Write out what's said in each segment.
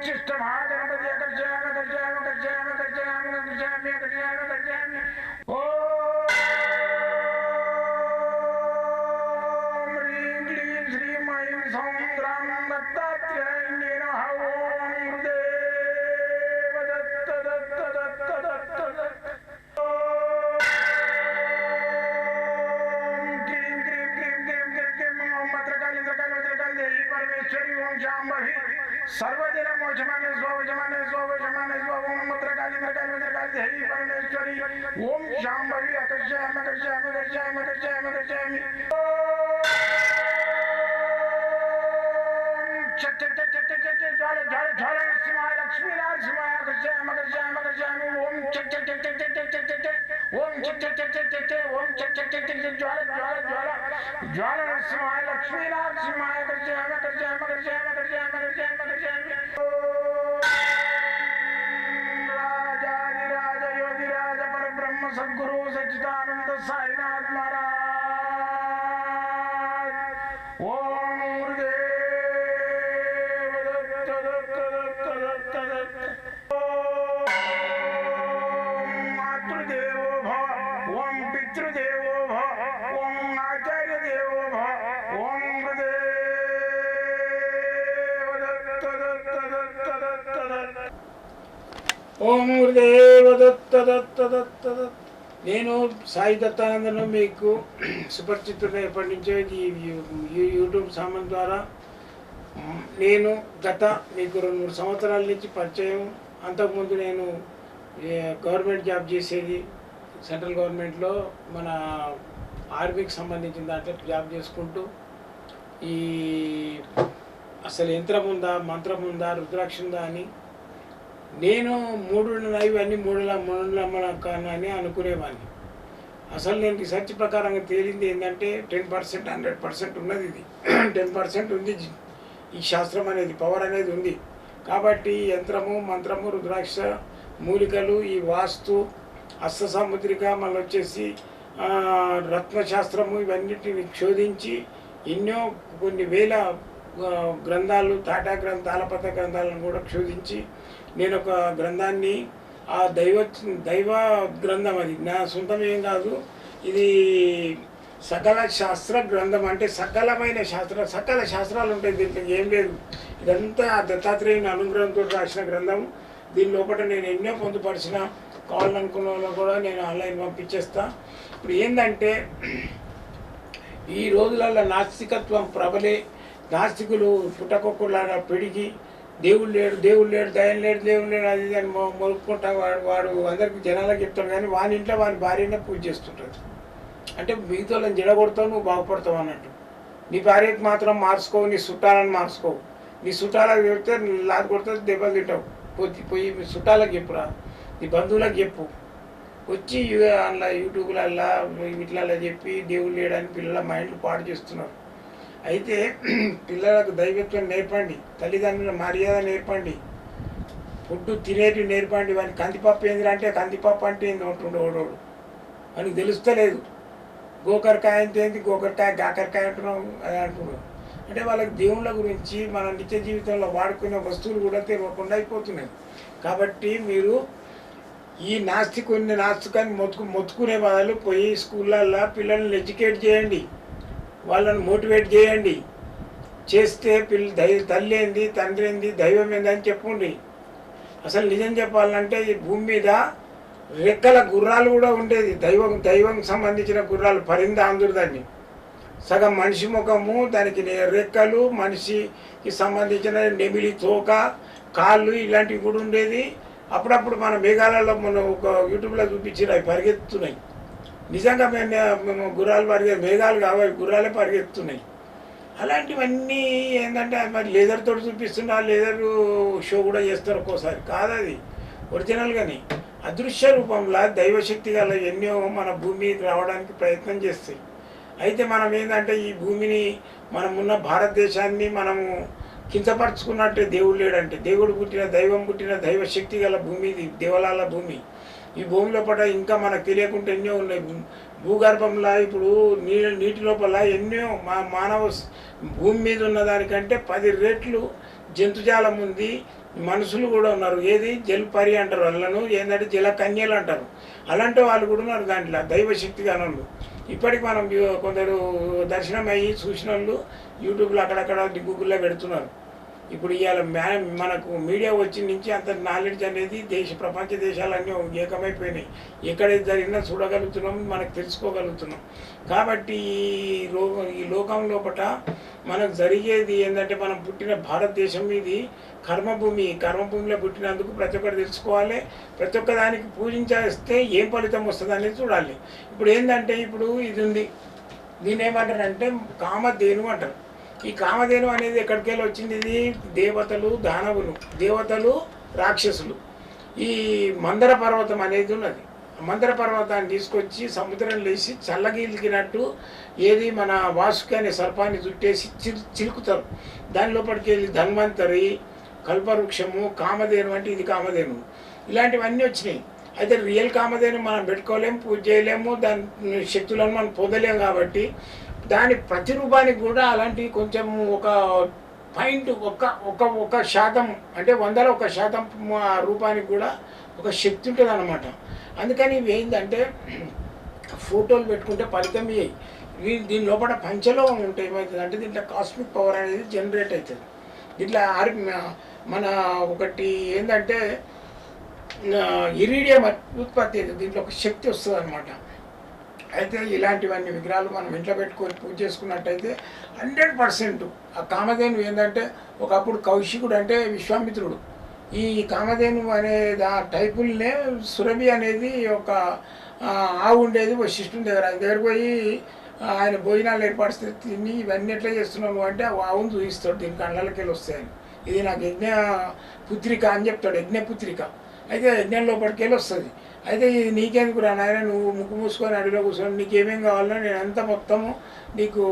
ಉಚ್ಚಿಷ್ಟ ಭಾಗ जमाने स्वामी जमाने स्वामी जमाने स्वामी ओम मत्र काली मत्र काली मत्र काली हरि परमेश्वरी ओम श्याम भवी अकर्षाम अकर्षाम अकर्षाम अकर्षाम अकर्षाम ज्वाले ज्वाले ज्वाले सिमाय लक्ष्मी लाल सिमाय अकर्षाम अकर्षाम अकर्षाम ओम चक चक चक चक चक चक चक चक ओम चक चक चक चक चक चक ओम चक चक चक चक चक ज्वाले ज्वाले ज्वाला ज्वाला सिमाय लक्ष्मी लाल सिमाय अकर्षाम ఓం గురుదేవ దత్త దత్త దత్త నేను సాయి దత్తానందను మీకు సుపరిచితుడు ఎప్పటి ఈ యూట్యూబ్ సామాన్ ద్వారా. నేను గత మీకు రెండు మూడు సంవత్సరాల నుంచి పరిచయం. అంతకుముందు నేను గవర్నమెంట్ జాబ్ చేసేది సెంట్రల్ గవర్నమెంట్లో మన ఆర్మీకి సంబంధించిన దాంట్లో జాబ్ చేసుకుంటూ. ఈ అసలు యంత్రం ఉందా మంత్రం ఉందా రుద్రాక్ష ఉందా అని నేను మూడు ఇవన్నీ మూడుల మూడుల కాను అని అనుకునేవాడిని. అసలు నేను రీసెర్చ్ ప్రకారంగా తేలింది ఏంటంటే టెన్ పర్సెంట్ హండ్రెడ్ పర్సెంట్ ఉన్నది ఇది. టెన్ పర్సెంట్ ఉంది ఈ శాస్త్రం అనేది పవర్ అనేది ఉంది. కాబట్టి యంత్రము మంత్రము రుద్రాక్ష మూలికలు ఈ వాస్తు అస్త సాముద్రిక మళ్ళీ వచ్చేసి రత్నశాస్త్రము ఇవన్నిటిని శోధించి ఎన్నో కొన్ని వేల గ్రంథాలు తాటా గ్రంథ పథ గ్రంథాలను కూడా శోధించి నేను ఒక గ్రంథాన్ని ఆ దైవ దైవ గ్రంథం అది. నా సొంతం ఏం కాదు ఇది సకల శాస్త్ర గ్రంథం అంటే సకలమైన శాస్త్ర సకల శాస్త్రాలు ఉంటాయి దీంట్లో ఏం లేదు. ఇదంతా ఆ దత్తాత్రేయుని అనుగ్రహంతో రాసిన గ్రంథం. దీని లోపల నేను ఎన్నో పొందుపరిచిన కావాలనుకున్న వాళ్ళు కూడా నేను ఆన్లైన్ పంపించేస్తా. ఇప్పుడు ఏంటంటే ఈ రోజులలో నాస్తికత్వం ప్రబలే నాస్తికులు పుట్టకొక్కులాగా పెరిగి దేవుడు లేడు దేవుడు లేడు దయం లేడు దేవుడు లేడు అది ఇది అని మొలుపుకుంటా వాడు వాడు అందరికి జనాలకు చెప్తాడు కానీ వాని ఇంట్లో వాని భార్యనే పూజ చేస్తుంటాడు. అంటే మిగతా వాళ్ళని జడగొడతావు నువ్వు బాగుపడతావు అన్నట్టు. నీ భార్యకు మాత్రం మార్చుకోవు నీ చుట్టాలను మార్చుకోవు. నీ చుట్టాలకు చెప్తే లాది కొడితే దెబ్బలు తింటావు. పోయి పోయి మీ చుట్టాలకు చెప్పురా నీ బంధువులకు చెప్పు. వచ్చి అందులో యూట్యూబ్లల్లా వీటిలలో చెప్పి దేవుడు లేడని పిల్లల మైండ్లు పాడు చేస్తున్నారు. అయితే పిల్లలకు దైవత్వం నేర్పండి తల్లిదండ్రుల మర్యాద నేర్పండి ఫుడ్ తినేటి నేర్పండి వాని కందిపప్పు ఏందిరా అంటే కందిపప్పు అంటే ఏంది ఉంటుండే ఓడోడు. వానికి తెలుస్తలేదు. గోకరకాయ అంటే ఏంది? గోకరకాయ గాకరకాయ అంటున్నాం అది అంటున్నాం అంటే వాళ్ళకి దేవుళ్ళ గురించి మన నిత్య జీవితంలో వాడుకునే వస్తువులు కూడా తెలియకుండా అయిపోతున్నాయి. కాబట్టి మీరు ఈ నాస్తికుని నాస్తికాన్ని మొత్తుకు మొత్తుకునే బదులు పోయి స్కూళ్ళల్లో పిల్లల్ని ఎడ్యుకేట్ చేయండి. వాళ్ళని మోటివేట్ చేయండి. చేస్తే పిల్ల దై తల్లి ఏంది తండ్రి ఏంది దైవం ఏంది అని చెప్పండి అసలు నిజం చెప్పాలంటే ఈ భూమి మీద రెక్కల గుర్రాలు కూడా ఉండేది. దైవం దైవం సంబంధించిన గుర్రాలు పరింద ఆంధ్రుదాన్ని సగం మనిషి ముఖము దానికి రెక్కలు మనిషికి సంబంధించిన నెమిలి తోక కాళ్ళు ఇలాంటివి కూడా ఉండేది. అప్పుడప్పుడు మన మేఘాలలో మనం ఒక యూట్యూబ్లో చూపించినవి అవి పరిగెత్తుతున్నాయి. నిజంగా మేము మేము గుర్రాలు పరిగె మేఘాలు కావాలి గుర్రాలే పరిగెత్తున్నాయి అలాంటివన్నీ ఏంటంటే మరి లేదర్ తోటి చూపిస్తున్నా లేదర్ షో కూడా చేస్తారు ఒక్కోసారి. కాదు అది. ఒరిజినల్గాని అదృశ్య రూపంలో దైవశక్తి గల ఎన్నో మన భూమి రావడానికి ప్రయత్నం చేస్తాయి. అయితే మనం ఏంటంటే ఈ భూమిని మనమున్న భారతదేశాన్ని మనము కించపరుచుకున్నట్టే దేవుడు లేడంటే దేవుడు పుట్టిన దైవం పుట్టిన దైవ శక్తి గల భూమి దేవలాల భూమి. ఈ భూమి లోపల ఇంకా మనకు తెలియకుండా ఎన్నో ఉన్నాయి. భూ- భూగర్భంలో ఇప్పుడు నీ నీటి లోపల ఎన్నో మా మానవ భూమి మీద ఉన్న దానికంటే పది రెట్లు జంతుజాలం ఉంది. మనుషులు కూడా ఉన్నారు. ఏది? జల్పరి అంటారు. వాళ్ళను ఏంటంటే జల కన్యలు అంటారు. అలాంటి వాళ్ళు కూడా ఉన్నారు దాంట్లో. దైవశక్తి కానోళ్ళు ఇప్పటికి మనం కొందరు దర్శనం అయ్యి చూసిన వాళ్ళు యూట్యూబ్లో అక్కడక్కడ గూగుల్లో పెడుతున్నారు. ఇప్పుడు ఇవాళ మ్యా మనకు మీడియా వచ్చిన నుంచి అంత నాలెడ్జ్ అనేది దేశ ప్రపంచ దేశాలన్నీ ఏకమైపోయినాయి. ఎక్కడ జరిగినా చూడగలుగుతున్నాం మనకు తెలుసుకోగలుగుతున్నాం. కాబట్టి ఈ లోకం ఈ లోకం లోపల మనకు జరిగేది ఏంటంటే మనం పుట్టిన భారతదేశం ఇది కర్మభూమి కర్మభూమిలో పుట్టినందుకు ప్రతి ఒక్కరు తెలుసుకోవాలి. ప్రతి ఒక్క దానికి పూజించేస్తే ఏం ఫలితం వస్తుంది అనేది చూడాలి. ఇప్పుడు ఏంటంటే ఇప్పుడు ఇది ఉంది. దీన్ని ఏమంటారంటే కామధేను అంటారు. ఈ కామధేను అనేది ఎక్కడికెళ్ళి వచ్చింది ఇది? దేవతలు దానవులు దేవతలు రాక్షసులు. ఈ మందర పర్వతం అనేది ఉన్నది. మందర పర్వతాన్ని తీసుకొచ్చి సముద్రం లేచి చల్లగిలికినట్టు ఏది మన వాసుకి అనే సర్పాన్ని చుట్టేసి చిరు చిలుకుతారు. దాని లోపలికి వెళ్ళి ధన్వంతరి కల్పవృక్షము కామధేను అంటే ఇది కామధేను. ఇలాంటివన్నీ వచ్చినాయి. అయితే రియల్ కామధేను మనం పెట్టుకోలేము పూజ చేయలేము దాని శక్తులను మనం పొందలేము కాబట్టి దాని ప్రతిరూపానికి కూడా అలాంటి కొంచెం ఒక పాయింట్ ఒక ఒక ఒక శాతం అంటే వందల ఒక శాతం రూపానికి కూడా ఒక శక్తి ఉంటుంది అనమాట అందుకని ఇవి ఏంటంటే ఫోటోలు పెట్టుకుంటే ఫలితం ఇవి దీని లోపల పంచలో ఉంటాయి ఏమవుతుంది అంటే దీంట్లో కాస్మిక్ పవర్ అనేది జనరేట్ అవుతుంది దీంట్లో ఆర్ మన ఒకటి ఏంటంటే ఇరీడియం ఉత్పత్తి అవుతుంది దీంట్లో ఒక శక్తి వస్తుంది అనమాట అయితే ఇలాంటివన్నీ విగ్రహాలు మనం ఇంట్లో పెట్టుకొని పూజ చేసుకున్నట్టయితే హండ్రెడ్ పర్సెంట్ ఆ కామధేను ఏంటంటే ఒకప్పుడు కౌశికుడు అంటే విశ్వామిత్రుడు. ఈ కామధేను అనే ఆ టైపుల్నే సురభి అనేది ఒక ఆవు ఉండేది వశిష్ఠుని దగ్గర. ఆయన దగ్గర పోయి ఆయన భోజనాలు ఏర్పాటు చేస్తే తిని ఇవన్నీ ఎట్లా చేస్తున్నావు అంటే ఆ ఆవును చూపిస్తాడు. దీని కళ్ళకి వెళ్ళి వస్తాయని. ఇది నాకు యజ్ఞ పుత్రిక అని చెప్తాడు. యజ్ఞ పుత్రిక. అయితే యజ్ఞం లోపలికి వెళ్ళి వస్తుంది. అయితే ఇది నీకెందుకు రా నాయన? నువ్వు ముక్కు మూసుకొని అడిలో కూర్చొని నీకు కావాలో నేను అంత మొత్తము నీకు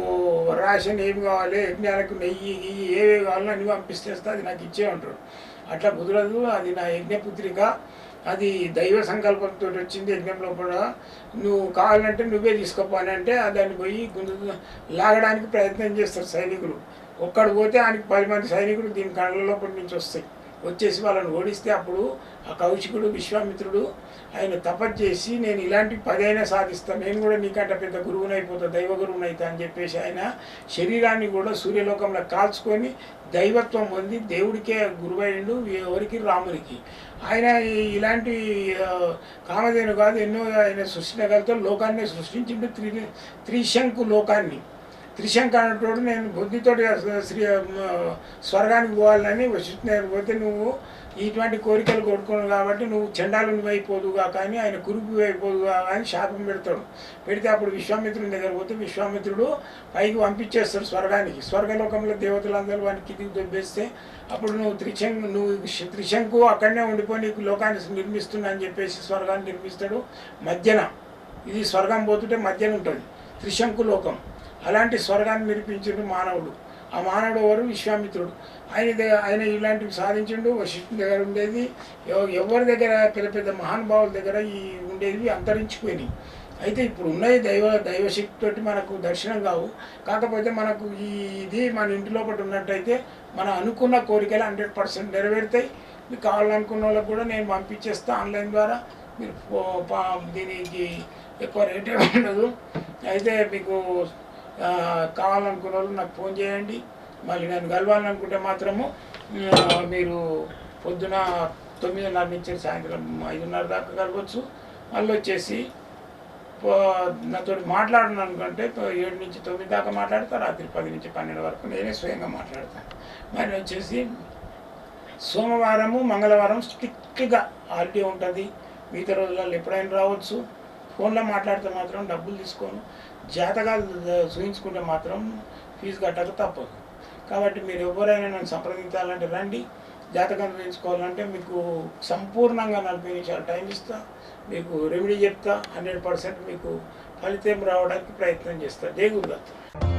రేషన్ ఏమి కావాలి యజ్ఞాలకు నెయ్యి గియ్యి ఏమేమి కావాలో అన్నీ పంపిస్తేస్తా అది నాకు ఇచ్చే ఉంటాడు అట్లా కుదరదు అది నా యజ్ఞపుత్రిక అది దైవ సంకల్పంతో వచ్చింది యజ్ఞంలో కూడా నువ్వు కావాలంటే నువ్వే తీసుకోపోని అంటే దాన్ని పోయి గుండు లాగడానికి ప్రయత్నం చేస్తారు సైనికులు. ఒక్కడు పోతే ఆయనకి పది మంది సైనికులు దీని కళ్ళ లోపల నుంచి వస్తాయి. వచ్చేసి వాళ్ళని ఓడిస్తే అప్పుడు ఆ కౌశికుడు విశ్వామిత్రుడు ఆయన తపస్సు చేసి నేను ఇలాంటి పదైనా సాధిస్తాను నేను కూడా నీకంటే పెద్ద గురువుని అయిపోతా దైవ గురువుని అవుతా అని చెప్పేసి ఆయన శరీరాన్ని కూడా సూర్యలోకంలో కాల్చుకొని దైవత్వం పొంది దేవుడికే గురువైండు ఎవరికి? రామునికి. ఆయన ఇలాంటి కామధేను కాదు ఎన్నో ఆయన సృష్టించగలతో లోకాన్ని సృష్టించిండు త్రి త్రిశంకు లోకాన్ని. త్రిశంక అన్నటోడు నేను బుద్ధితో శ్రీ స్వర్గానికి పోవాలని వశిష్ఠుని పోతే నువ్వు ఇటువంటి కోరికలు కొడుకున్నావు కాబట్టి నువ్వు చండాలుని అయిపోదుగా కానీ ఆయన కురుపు అయిపోదుగా కానీ శాపం పెడతాడు. పెడితే అప్పుడు విశ్వామిత్రుని దగ్గర పోతే విశ్వామిత్రుడు పైకి పంపించేస్తాడు స్వర్గానికి. స్వర్గలోకంలో దేవతలందరూ వాడిని కిందికి దొబ్బేస్తే అప్పుడు నువ్వు త్రిశంకు నువ్వు త్రిశంకు అక్కడనే ఉండిపోయి నీకు లోకాన్ని నిర్మిస్తున్నా అని చెప్పేసి స్వర్గాన్ని నిర్మిస్తాడు. మధ్యన. ఇది స్వర్గం పోతుంటే మధ్యన ఉంటుంది. త్రిశంకు లోకం. అలాంటి స్వర్గాన్ని నిర్మించిండు మానవుడు. ఆ మానవుడు ఎవరు? విశ్వామిత్రుడు. ఆయన దగ్గర ఆయన ఇలాంటివి సాధించిండు వశిష్ఠుని దగ్గర ఉండేది. ఎవరి దగ్గర? పెద్ద పెద్ద మహానుభావుల దగ్గర ఈ ఉండేవి అంతరించిపోయినాయి. అయితే ఇప్పుడు ఉన్నాయి దైవ దైవశక్తితోటి మనకు దర్శనం కావు. కాకపోతే మనకు ఈ ఇది మన ఇంటి లోపల ఉన్నట్టయితే మనం అనుకున్న కోరికలు హండ్రెడ్ పర్సెంట్ నెరవేరుతాయి. మీకు కావాలనుకున్న వాళ్ళకి కూడా నేను పంపించేస్తా ఆన్లైన్ ద్వారా. మీరు దీనికి ఎక్కువ రేట్ ఏమి ఉండదు. అయితే మీకు కావాలనుకున్న వాళ్ళు నాకు ఫోన్ చేయండి. మళ్ళీ నేను కలవాలనుకుంటే మాత్రము మీరు పొద్దున తొమ్మిదిన్నర నుంచి సాయంత్రం ఐదున్నర దాకా కలవచ్చు. మళ్ళీ వచ్చేసి పో- నాతో మాట్లాడను అనుకుంటే ఏడు నుంచి తొమ్మిది దాకా మాట్లాడతా రాత్రి పది నుంచి పన్నెండు వరకు నేనే స్వయంగా మాట్లాడతాను మరి వచ్చేసి సోమవారము మంగళవారం స్ట్రిక్ట్గా ఆర్టీ ఉంటుంది. మిగతా రోజులలో ఎప్పుడైనా రావచ్చు. ఫోన్లో మాట్లాడితే మాత్రం డబ్బులు తీసుకోను. జాతకాలు చూయించుకుంటే మాత్రం ఫీజు కట్టక తప్పదు. కాబట్టి మీరు ఎవరైనా నన్ను సంప్రదించాలంటే రండి జాతకం చూయించుకోవాలంటే మీకు సంపూర్ణంగా నలభై నిమిషాలు టైం ఇస్తా మీకు రెమెడీ చెప్తా హండ్రెడ్ పర్సెంట్ మీకు ఫలితం రావడానికి ప్రయత్నం చేస్తా. జై గురుదత్త